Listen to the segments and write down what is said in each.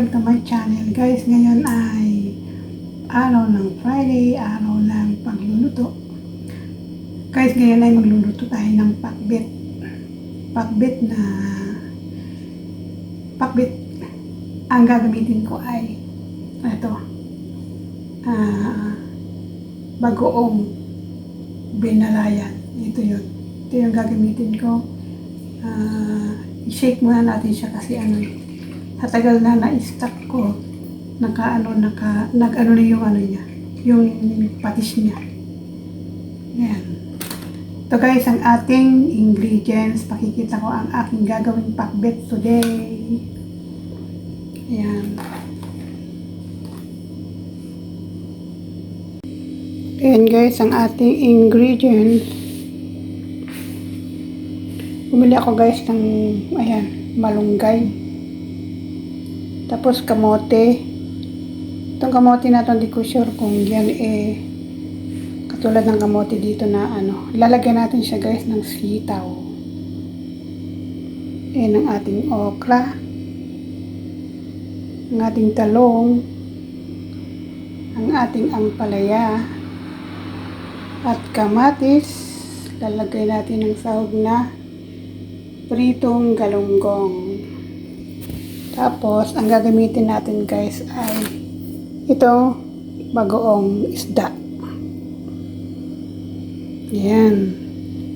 Welcome to my channel. Guys, ngayon ay araw ng Friday, araw ng pagluluto. Guys, ngayon ay magluluto tayo ng pakbit. Pakbit na pakbit ang gagamitin ko ay ito ah bagoong binalayan. Ito yun. Ito yung gagamitin ko. Ah, i-shake muna natin siya kasi ano eh, sa tagal na na-stuck ko, naka ano, naka, nag ano na yung ano niya, yung patis niya. Yan. Ito guys, ang ating ingredients. Pakikita ko ang aking gagawing pakbet today. Yan. Ayan guys, ang ating ingredients. Bumili ako guys ng, ayan, malunggay. Tapos kamote. Itong kamote na ito, hindi ko sure kung yan eh katulad ng kamote dito na ano. Lalagyan natin siya guys ng sitaw. Ayan ang ating okra. Ang ating talong. Ang ating ampalaya. At kamatis. Lalagay natin ng sahog na pritong galunggong. Tapos, ang gagamitin natin guys ay ito, bagoong isda. Yan.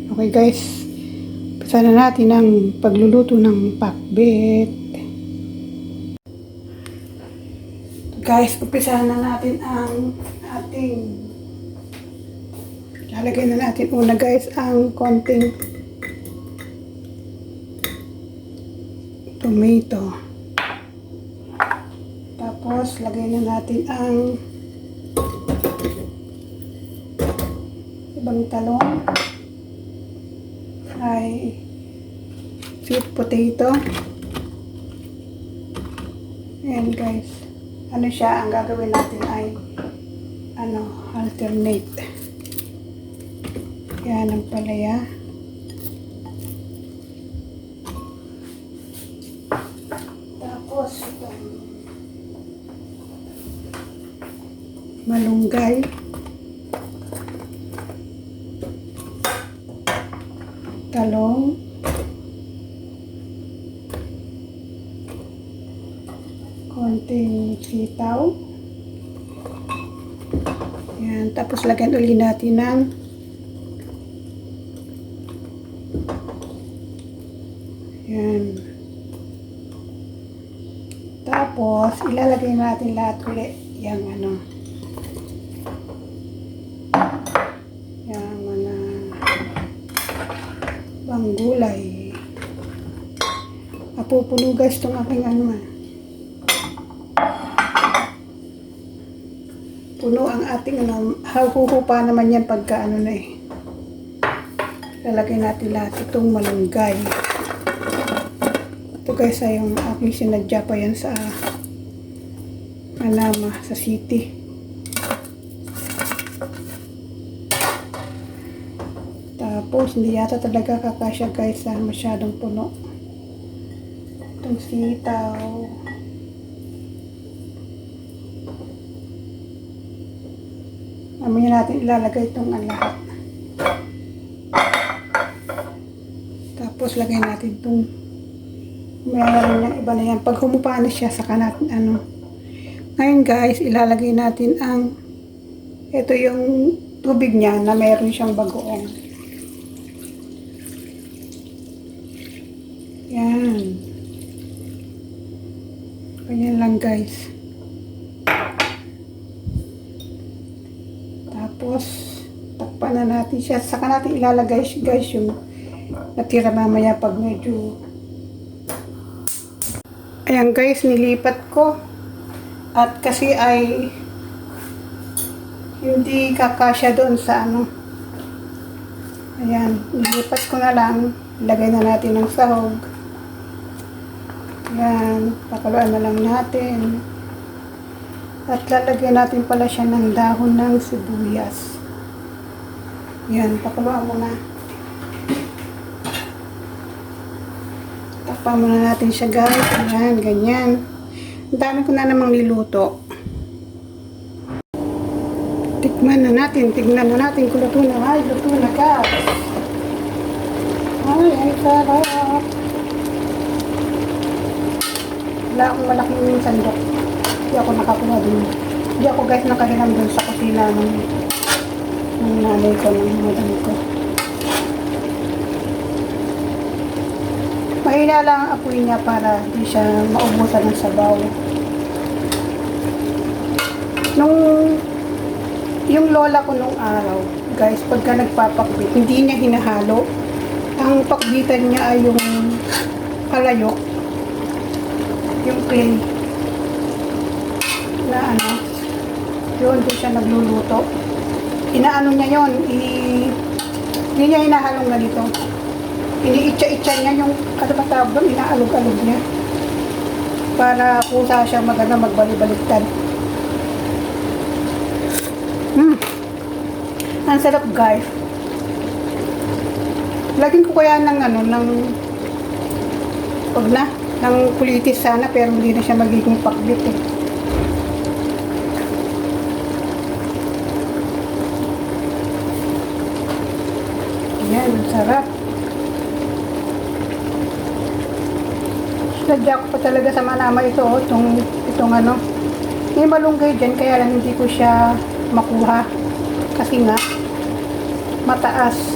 Okay guys. Pasa na natin ang pagluluto ng pakbet. Guys, umpisa na natin ang ating lalagay na natin una guys ang konting tomato. Tapos, lagay na natin ang ibang talong ay sweet potato. Ayan guys. Ano siya, ang gagawin natin ay ano, alternate. Yan ang palaya. Tapos, itong malunggay. Talong. Konting sitaw. Yan. Tapos lagyan uli natin ng Yan. Tapos, ilalagay natin lahat ulit yung ano, yung mga bang gulay. Mapupuno guys itong aking ano ah. Puno ang ating ano, hakukupa naman yan pagka ano na eh. Lalagay natin lahat itong malunggay. Ito guys ay yung aking sinadya pa yan sa Manama, sa city. Tapos, hindi yata talaga kakasya guys sa masyadong puno. Itong sitaw. Mamaya natin ilalagay itong ang lahat. Tapos, lagay natin itong meron ng iba na yan. Pag humupa na siya, saka natin ano. Ngayon guys, ilalagay natin ang ito yung tubig niya na meron siyang bagoong. Yan. Ganyan guys. Tapos, takpan na natin siya. Saka natin ilalagay guys yung natira mamaya pag medyo Ayan guys, nilipat ko. At kasi ay hindi kakasya doon sa ano. Ayan, nilipat ko na lang. Lagay na natin ng sahog. Ayan, pakuluan na lang natin. At lalagyan natin pala siya ng dahon ng sibuyas. Ayan, pakuluan mo na. Muna natin siya guys. Ayan, ganyan. Ang dami ko na namang niluto. Tikman na natin. Tignan na natin kung luto na. Ay, luto na guys. Ay, ay, sarap. Wala akong malaking sandok. Hindi ako nakakuha dun. Hindi ako guys nakahiram dun sa kusina ng, ng nanay ko, ng madam ko. Mahina lang ang apoy niya para di siya maubusan ng sabaw. Nung yung lola ko nung araw, guys, pagka nagpapakbit, hindi niya hinahalo. Ang pakbitan niya ay yung palayok, yung clay na ano, yun, doon siya nagluluto. Inaano niya yun, i, hindi niya hinahalong ganito. Iniitsa-itsa niya yung, ano doon, inaalog-alog niya. Para kusa siya maganda magbalik-baliktad. Hmm. Ang sarap guys. Lagyan ko kaya ng ano, ng wag na, ng kulitis sana pero hindi na siya magiging pakbit eh. Yan, ang sarap. Sadya ko pa talaga sa manama ito, oh, itong, itong ano. May malunggay dyan, kaya lang hindi ko siya makuha. Kasi nga, mataas.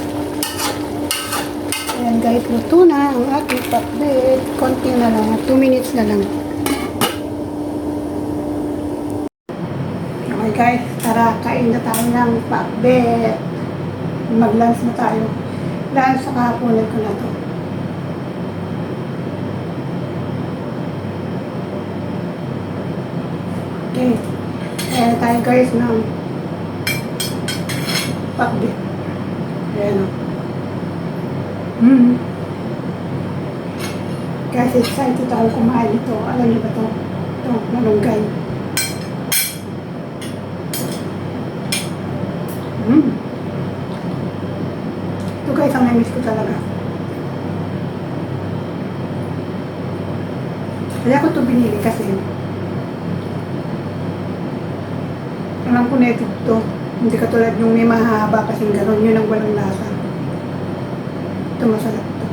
Ayan guys, luto na ang ating pakbet. Konti na lang, 2 minutes na lang. Okay guys, tara, kain na tayo ng pakbet. Mag-lunch na tayo. Dahil sa kahaponan ko na to. Okay. Kaya tayo guys ng pakbet. Ayan o. Mm. Guys, excited ako kumain ito. Alam niyo ba ito? Ito, malunggay. Mm. Ito guys, ang namiss ko talaga. Kaya ko ito binili kasi alam ko na ito to. Hindi katulad yung may mahaba kasing gano'n. Yun ang walang lasa. Ito masarap to.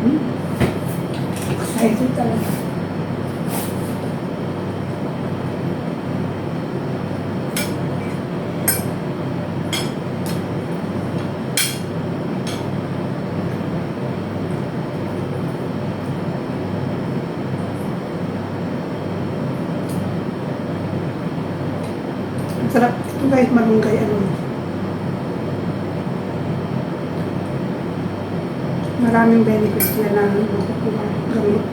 Hmm. Excited talaga. Maraming benefits yan na makukuha. Gamot.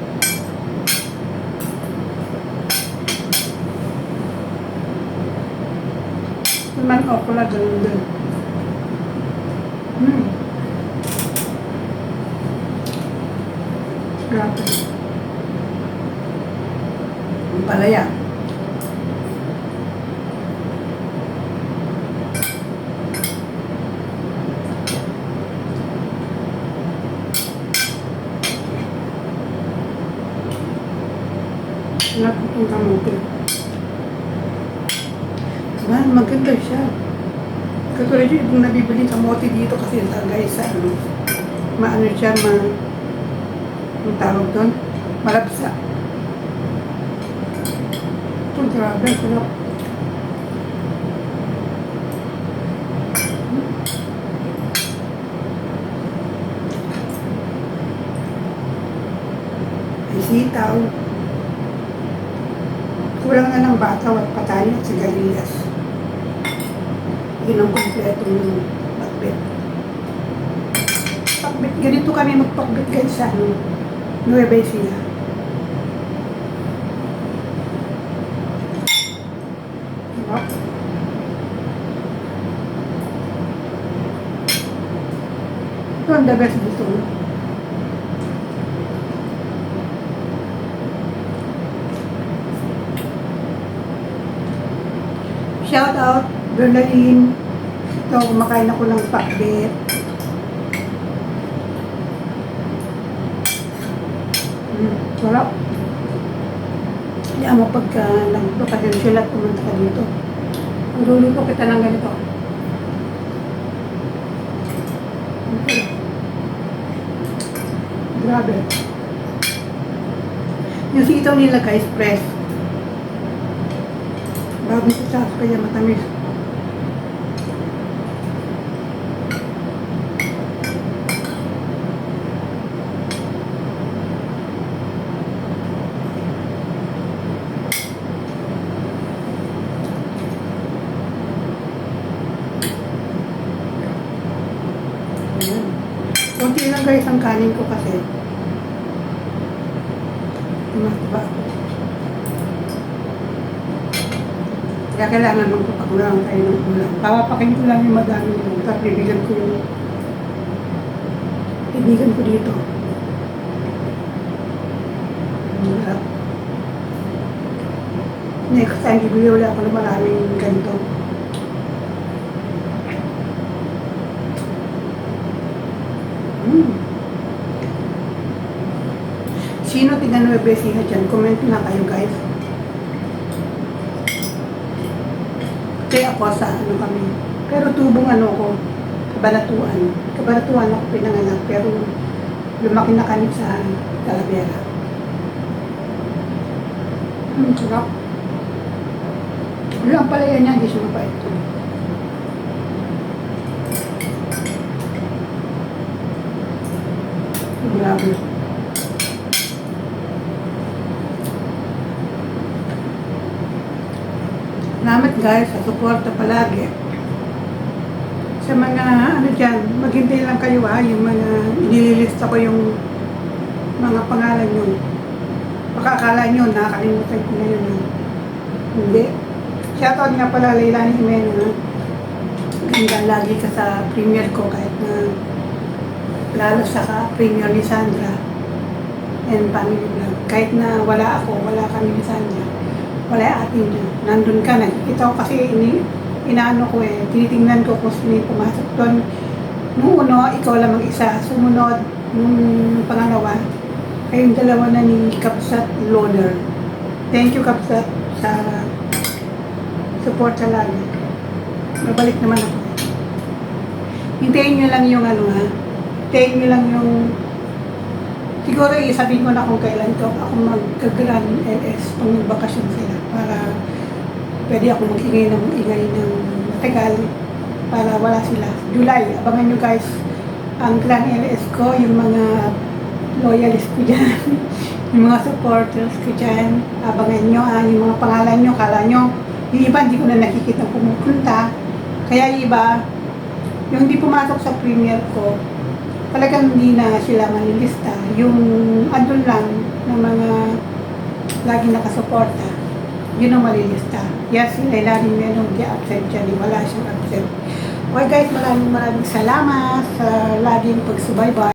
Naman ako pala ganun din. Hmm. Grabe. Ang palaya. Nakapong kamote. Man, maganda siya. Katulad yun, yung nabibili kamote dito kasi sa guys, sa ano, maano siya, ma, ang tawag doon, malabsa. Ito, grabe, sarap. Sitaw. Kulang na ng bataw at patay at sigarilyas. Yun ang kompletong pakbit. Pakbit, ganito kami magpakbit guys sa ano, Nueva Ecija. Diba? Ito ang the best gusto ko. Bernalyn. Ito, kumakain ako ng pakbet. Mm, sarap. Kaya mo pagka nagpapatensyon at pumunta ka dito. Magluluto kita ng ganito. Ang sarap. Grabe. Yung sitaw nila guys, fresh. Bago sa sauce kaya matamis. Ayan. Kunti lang guys ang kanin ko kasi. Tumatiba ako. Kaya kailangan nung papagulang kayo ng ulam. Papapakin ko lang yung madami yung tapos bibigyan ko yung ibigan ko dito. Next time, bibili ulit ako ng maraming ganito. Mm. Sino tiga Nueva Ecija dyan? Comment na kayo guys. Kaya ako sa ano kami. Pero tubong ano ko, kabanatuan. Kabanatuan ako pinanganak pero lumaki na kami sa Talavera. Hmm, sarap. Wala ang palaya niya, hindi siya mapait. Grabe. Salamat guys sa suporta palagi. Sa mga ano dyan, maghintay lang kayo ha, yung mga inililista ko yung mga pangalan nyo. Baka akala nyo, nakakalimutan ko na yun. Hindi. Shoutout nga pala Leilani Jimeno ha. Ganda lagi ka sa premiere ko kahit na lalo sa ka- premiere ni Sandra and family vlog. Kahit na wala ako, wala kami ni Sandra, wala atin niya. Nandun ka, nakikita ko kasi ini, inaano ko eh, tinitingnan ko kung sino pumasok doon. Nung uno, ikaw lang mag-isa. Sumunod, nung pangalawa, kayong dalawa na ni Kapsat Loader. Thank you, Kapsat, sa support sa lagi. Babalik naman ako. Hintayin nyo lang yung ano ha. Hintayin nyo lang yung Siguro isabihin ko na kung kailan ko ako mag-grand LS pag magbakasyon sila para pwede ako mag-ingay ng ingay ng matagal para wala sila. July, abangan nyo guys ang grand LS ko, yung mga loyalist ko dyan, yung mga supporters ko dyan. Abangan nyo, ah, yung mga pangalan nyo, kala nyo, yung iba hindi ko na nakikita pumupunta. Kaya yung iba, yung hindi pumasok sa premiere ko, talagang hindi na sila manilista. Yung andun lang na mga lagi nakasuporta, yun ang malilista. Yes, sila ilalim yan nung absent dyan, eh, wala siyang absent. Okay guys, maraming maraming salamat sa laging pagsubaybay.